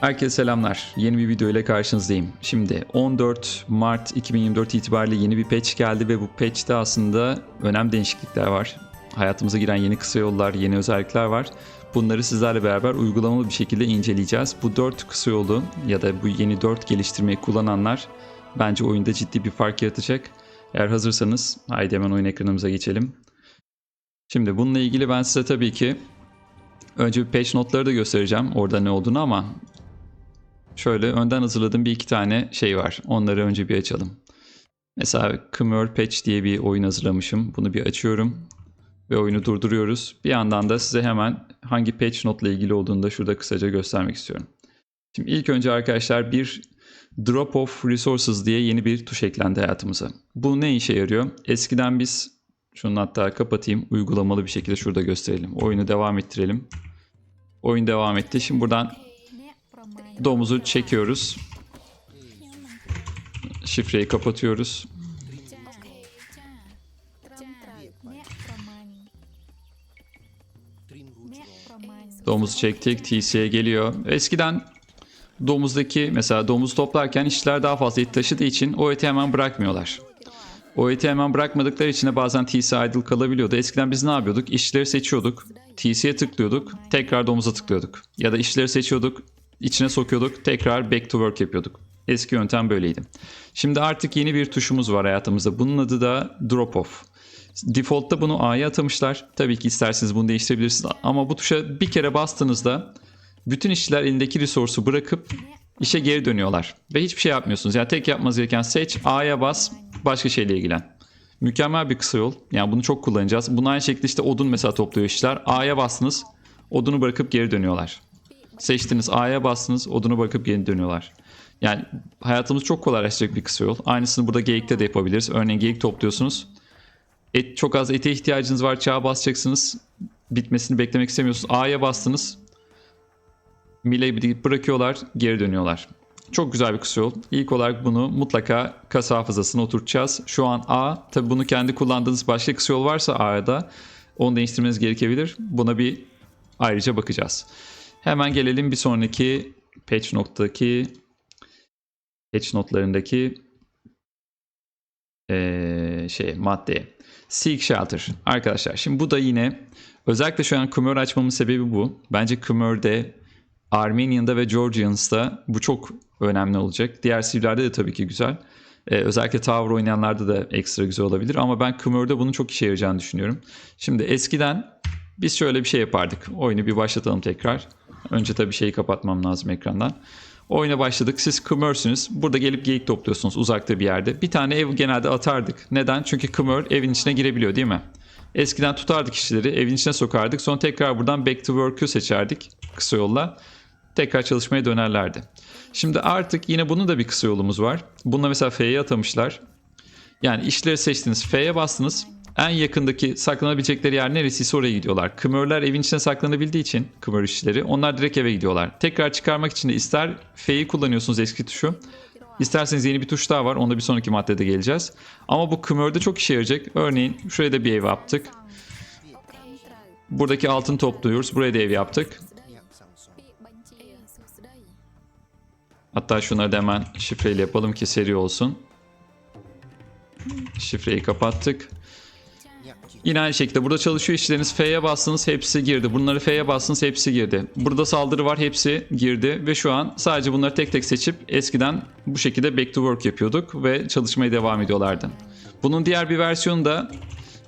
Herkese selamlar. Yeni bir video ile karşınızdayım. Şimdi 14 Mart 2024 itibariyle yeni bir patch geldi ve bu patch'te aslında önemli değişiklikler var. Hayatımıza giren yeni kısa yollar, yeni özellikler var. Bunları sizlerle beraber uygulamalı bir şekilde inceleyeceğiz. Bu 4 kısa yolu ya da bu yeni 4 geliştirmeyi kullananlar bence oyunda ciddi bir fark yaratacak. Eğer hazırsanız haydi hemen oyun ekranımıza geçelim. Şimdi bununla ilgili ben size tabii ki önce bir patch notları da göstereceğim orada ne olduğunu ama şöyle önden hazırladığım bir iki tane şey var. Onları önce bir açalım. Mesela Kmör Patch diye bir oyun hazırlamışım. Bunu bir açıyorum ve oyunu durduruyoruz. Bir yandan da size hemen hangi patch notla ilgili olduğunu da şurada kısaca göstermek istiyorum. Şimdi ilk önce arkadaşlar bir Drop of Resources diye yeni bir tuş eklendi hayatımıza. Bu ne işe yarıyor? Eskiden biz şunu hatta kapatayım uygulamalı bir şekilde şurada gösterelim. Oyunu devam ettirelim. Oyun devam etti. Şimdi buradan Domuzu çekiyoruz. Şifreyi kapatıyoruz. Domuz çektik. TC'ye geliyor. Eskiden domuzdaki mesela domuz toplarken işçiler daha fazla it taşıdığı için o eti hemen bırakmıyorlar. O eti hemen bırakmadıkları için de bazen TC idle kalabiliyordu. Eskiden biz ne yapıyorduk? İşçileri seçiyorduk. TC'ye tıklıyorduk. Tekrar domuza tıklıyorduk. Ya da işçileri seçiyorduk içine sokuyorduk. Tekrar back to work yapıyorduk. Eski yöntem böyleydi. Şimdi artık yeni bir tuşumuz var hayatımızda. Bunun adı da drop off. Default'ta bunu A'ya atamışlar. Tabii ki isterseniz bunu değiştirebilirsiniz. Ama bu tuşa bir kere bastığınızda bütün işçiler elindeki resource'u bırakıp işe geri dönüyorlar. Ve hiçbir şey yapmıyorsunuz. Yani tek yapmanız gereken seç, A'ya bas, başka şeyle ilgilen. Mükemmel bir kısa yol. Yani bunu çok kullanacağız. Bunu aynı şekilde işte odun mesela topluyor işçiler. A'ya bastınız, odunu bırakıp geri dönüyorlar. Seçtiniz, A'ya bastınız, odunu bırakıp geri dönüyorlar. Yani hayatımız çok kolaylaştıracak bir kısa yol. Aynısını burada geyikte de yapabiliriz. Örneğin geyik topluyorsunuz. Et, çok az ete ihtiyacınız var. Çağa basacaksınız. Bitmesini beklemek istemiyorsunuz. A'ya bastınız. Mile bırakıyorlar. Geri dönüyorlar. Çok güzel bir kısa yol. İlk olarak bunu mutlaka kasa hafızasına oturtacağız. Şu an A. Tabi bunu kendi kullandığınız başka kısa yol varsa A'da onu değiştirmeniz gerekebilir. Buna bir ayrıca bakacağız. Hemen gelelim bir sonraki patch noktaki patch notlarındaki eee şey maddeye. Seek Shelter. Arkadaşlar şimdi bu da yine özellikle şu an Kumör açmamın sebebi bu. Bence Kumör'de Armenian'da ve Georgians'da bu çok önemli olacak. Diğer sivillerde de tabii ki güzel. Ee, özellikle Tower oynayanlarda da ekstra güzel olabilir. Ama ben Kumör'de bunun çok işe yarayacağını düşünüyorum. Şimdi eskiden biz şöyle bir şey yapardık. Oyunu bir başlatalım tekrar. Önce tabii şeyi kapatmam lazım ekrandan. Oyuna başladık. Siz kımörsünüz. Burada gelip geyik topluyorsunuz uzakta bir yerde. Bir tane ev genelde atardık. Neden? Çünkü kımör evin içine girebiliyor değil mi? Eskiden tutardık işçileri, evin içine sokardık. Sonra tekrar buradan back to work'ü seçerdik kısa yolla. Tekrar çalışmaya dönerlerdi. Şimdi artık yine bunun da bir kısa yolumuz var. Bununla mesela F'ye atamışlar. Yani işleri seçtiniz. F'ye bastınız. En yakındaki saklanabilecekleri yer neresiyse oraya gidiyorlar. Kımörler evin içine saklanabildiği için kımör işçileri onlar direkt eve gidiyorlar. Tekrar çıkarmak için de ister F'yi kullanıyorsunuz eski tuşu. İsterseniz yeni bir tuş daha var. Onda bir sonraki maddede geleceğiz. Ama bu kımörde çok işe yarayacak. Örneğin şuraya da bir ev yaptık. Buradaki altın topluyoruz. Buraya da ev yaptık. Hatta şunları da hemen şifreyle yapalım ki seri olsun. Şifreyi kapattık. Yine aynı şekilde burada çalışıyor işçileriniz F'ye bastınız hepsi girdi. Bunları F'ye bastınız hepsi girdi. Burada saldırı var hepsi girdi ve şu an sadece bunları tek tek seçip eskiden bu şekilde back to work yapıyorduk ve çalışmaya devam ediyorlardı. Bunun diğer bir versiyonu da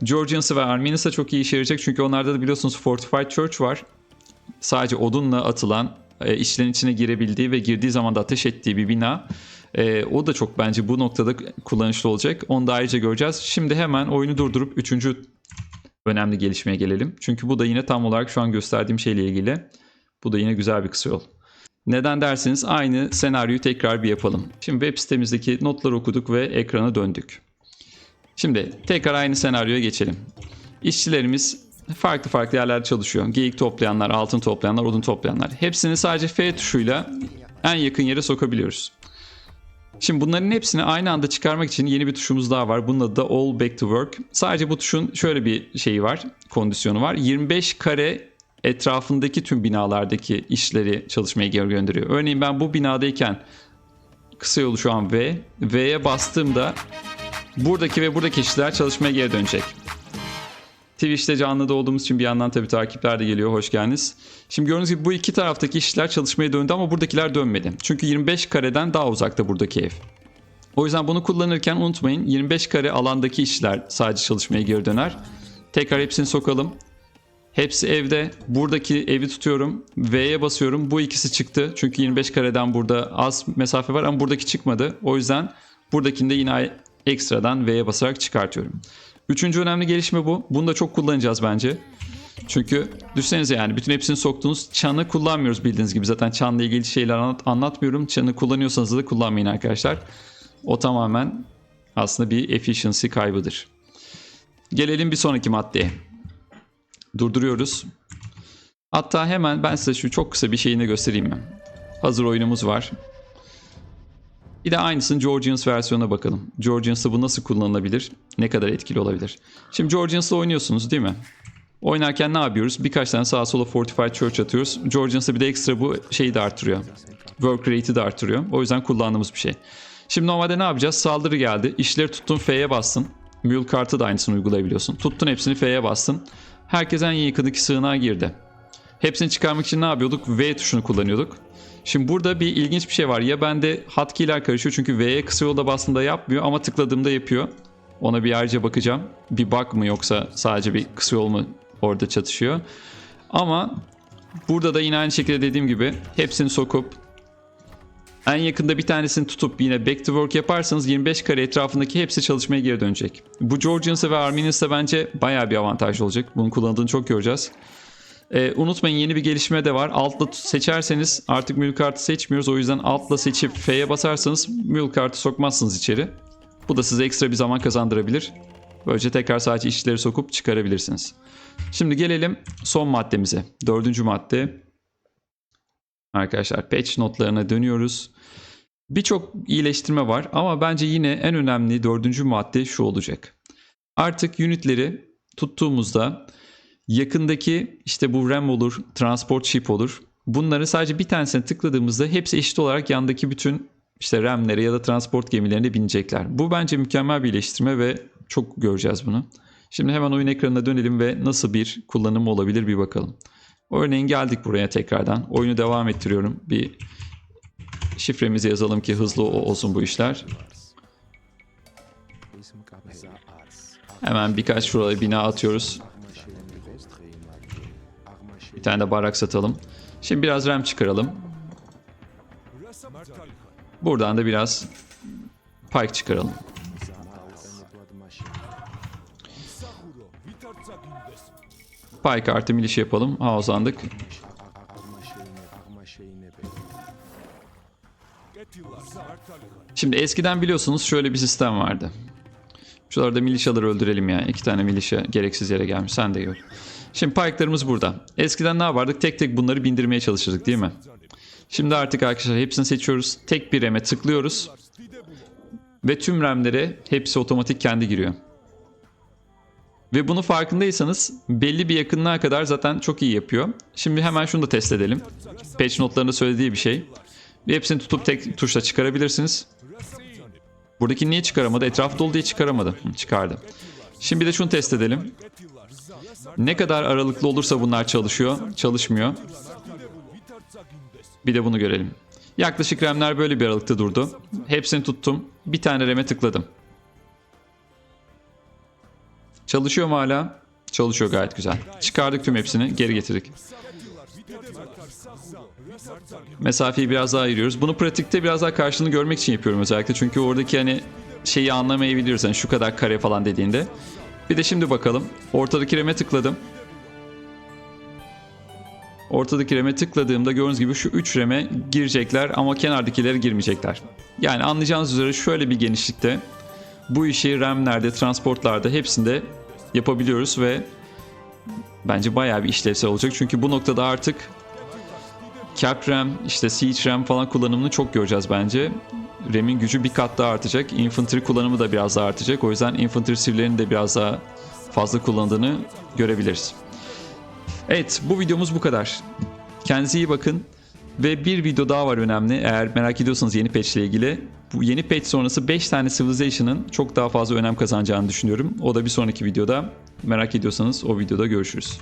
Georgians'ı ve Armenians'a çok iyi işe yarayacak çünkü onlarda da biliyorsunuz Fortified Church var. Sadece odunla atılan e, işlerin içine girebildiği ve girdiği zaman da ateş ettiği bir bina. E, o da çok bence bu noktada kullanışlı olacak. Onu da ayrıca göreceğiz. Şimdi hemen oyunu durdurup üçüncü önemli gelişmeye gelelim. Çünkü bu da yine tam olarak şu an gösterdiğim şeyle ilgili. Bu da yine güzel bir kısa yol. Neden derseniz aynı senaryoyu tekrar bir yapalım. Şimdi web sitemizdeki notları okuduk ve ekrana döndük. Şimdi tekrar aynı senaryoya geçelim. İşçilerimiz farklı farklı yerlerde çalışıyor. Geyik toplayanlar, altın toplayanlar, odun toplayanlar. Hepsini sadece F tuşuyla en yakın yere sokabiliyoruz. Şimdi bunların hepsini aynı anda çıkarmak için yeni bir tuşumuz daha var. Bunun adı da All Back to Work. Sadece bu tuşun şöyle bir şeyi var, kondisyonu var. 25 kare etrafındaki tüm binalardaki işleri çalışmaya geri gönderiyor. Örneğin ben bu binadayken kısa yolu şu an V. V'ye bastığımda buradaki ve buradaki işler çalışmaya geri dönecek. Twitch'te canlıda olduğumuz için bir yandan tabii takipler de geliyor. Hoş geldiniz. Şimdi gördüğünüz gibi bu iki taraftaki işler çalışmaya döndü ama buradakiler dönmedi. Çünkü 25 kareden daha uzakta buradaki ev. O yüzden bunu kullanırken unutmayın 25 kare alandaki işler sadece çalışmaya geri döner. Tekrar hepsini sokalım. Hepsi evde. Buradaki evi tutuyorum. V'ye basıyorum. Bu ikisi çıktı. Çünkü 25 kareden burada az mesafe var ama buradaki çıkmadı. O yüzden buradakini de yine ekstradan V'ye basarak çıkartıyorum. Üçüncü önemli gelişme bu. Bunu da çok kullanacağız bence. Çünkü düşünsenize yani bütün hepsini soktuğunuz çanı kullanmıyoruz bildiğiniz gibi. Zaten çanla ilgili şeyler anlat, anlatmıyorum. Çanı kullanıyorsanız da kullanmayın arkadaşlar. O tamamen aslında bir efficiency kaybıdır. Gelelim bir sonraki maddeye. Durduruyoruz. Hatta hemen ben size şu çok kısa bir şeyini göstereyim mi? Hazır oyunumuz var. Bir de aynısının Georgians versiyonuna bakalım. Georgians'ta bu nasıl kullanılabilir? Ne kadar etkili olabilir? Şimdi Georgians'la oynuyorsunuz değil mi? Oynarken ne yapıyoruz? Birkaç tane sağa sola Fortified Church atıyoruz. Georgians'ta bir de ekstra bu şeyi de artırıyor. Work rate'i de artırıyor. O yüzden kullandığımız bir şey. Şimdi normalde ne yapacağız? Saldırı geldi. İşleri tuttun F'ye bastın. Mule kartı da aynısını uygulayabiliyorsun. Tuttun hepsini F'ye bastın. Herkes en yakındaki sığınağa girdi. Hepsini çıkarmak için ne yapıyorduk? V tuşunu kullanıyorduk. Şimdi burada bir ilginç bir şey var. Ya bende hotkey'ler karışıyor çünkü V'ye kısa yolda bastığımda yapmıyor ama tıkladığımda yapıyor. Ona bir ayrıca bakacağım. Bir bug mı yoksa sadece bir kısa yol mu orada çatışıyor. Ama burada da yine aynı şekilde dediğim gibi hepsini sokup en yakında bir tanesini tutup yine back to work yaparsanız 25 kare etrafındaki hepsi çalışmaya geri dönecek. Bu Georgians'a ve Armenians'a bence bayağı bir avantaj olacak. Bunun kullanıldığını çok göreceğiz. Ee, unutmayın yeni bir gelişme de var. Altla seçerseniz artık mül kartı seçmiyoruz. O yüzden altla seçip F'ye basarsanız mül kartı sokmazsınız içeri. Bu da size ekstra bir zaman kazandırabilir. Böylece tekrar sadece işçileri sokup çıkarabilirsiniz. Şimdi gelelim son maddemize. Dördüncü madde. Arkadaşlar patch notlarına dönüyoruz. Birçok iyileştirme var ama bence yine en önemli dördüncü madde şu olacak. Artık unitleri tuttuğumuzda yakındaki işte bu RAM olur, transport chip olur. Bunları sadece bir tanesine tıkladığımızda hepsi eşit olarak yandaki bütün işte RAM'lere ya da transport gemilerine binecekler. Bu bence mükemmel bir iyileştirme ve çok göreceğiz bunu. Şimdi hemen oyun ekranına dönelim ve nasıl bir kullanımı olabilir bir bakalım. Örneğin geldik buraya tekrardan. Oyunu devam ettiriyorum. Bir şifremizi yazalım ki hızlı olsun bu işler. Hemen birkaç şuraya bina atıyoruz. Bir tane de barak satalım. Şimdi biraz RAM çıkaralım. Buradan da biraz pike çıkaralım. Pike artı miliş yapalım. House'landık. Şimdi eskiden biliyorsunuz şöyle bir sistem vardı. Şuralarda milişaları öldürelim ya. İki tane milişa gereksiz yere gelmiş. Sen de gör. Şimdi pike'larımız burada. Eskiden ne yapardık? Tek tek bunları bindirmeye çalışırdık değil mi? Şimdi artık arkadaşlar hepsini seçiyoruz. Tek bir RAM'e tıklıyoruz. Ve tüm RAM'lere hepsi otomatik kendi giriyor. Ve bunu farkındaysanız belli bir yakınlığa kadar zaten çok iyi yapıyor. Şimdi hemen şunu da test edelim. Patch notlarında söylediği bir şey. Ve hepsini tutup tek tuşla çıkarabilirsiniz. Buradaki niye çıkaramadı? Etraf dolu diye çıkaramadı. Hı, çıkardı. Şimdi bir de şunu test edelim. Ne kadar aralıklı olursa bunlar çalışıyor, çalışmıyor. Bir de bunu görelim. Yaklaşık RAM'ler böyle bir aralıkta durdu. Hepsini tuttum. Bir tane RAM'e tıkladım. Çalışıyor mu hala? Çalışıyor gayet güzel. Çıkardık tüm hepsini, geri getirdik. Mesafeyi biraz daha ayırıyoruz. Bunu pratikte biraz daha karşılığını görmek için yapıyorum özellikle. Çünkü oradaki hani şeyi anlamayabiliyoruz. Hani şu kadar kare falan dediğinde. Bir de şimdi bakalım. Ortadaki reme tıkladım. Ortadaki reme tıkladığımda gördüğünüz gibi şu 3 reme girecekler ama kenardakilere girmeyecekler. Yani anlayacağınız üzere şöyle bir genişlikte bu işi RAM'lerde, transportlarda hepsinde yapabiliyoruz ve bence bayağı bir işlevsel olacak. Çünkü bu noktada artık Cap RAM, işte Siege RAM falan kullanımını çok göreceğiz bence. RAM'in gücü bir kat daha artacak. Infantry kullanımı da biraz daha artacak. O yüzden Infantry sivrilerinin de biraz daha fazla kullandığını görebiliriz. Evet bu videomuz bu kadar. Kendinize iyi bakın. Ve bir video daha var önemli. Eğer merak ediyorsanız yeni patch ile ilgili. Bu yeni patch sonrası 5 tane Civilization'ın çok daha fazla önem kazanacağını düşünüyorum. O da bir sonraki videoda. Merak ediyorsanız o videoda görüşürüz.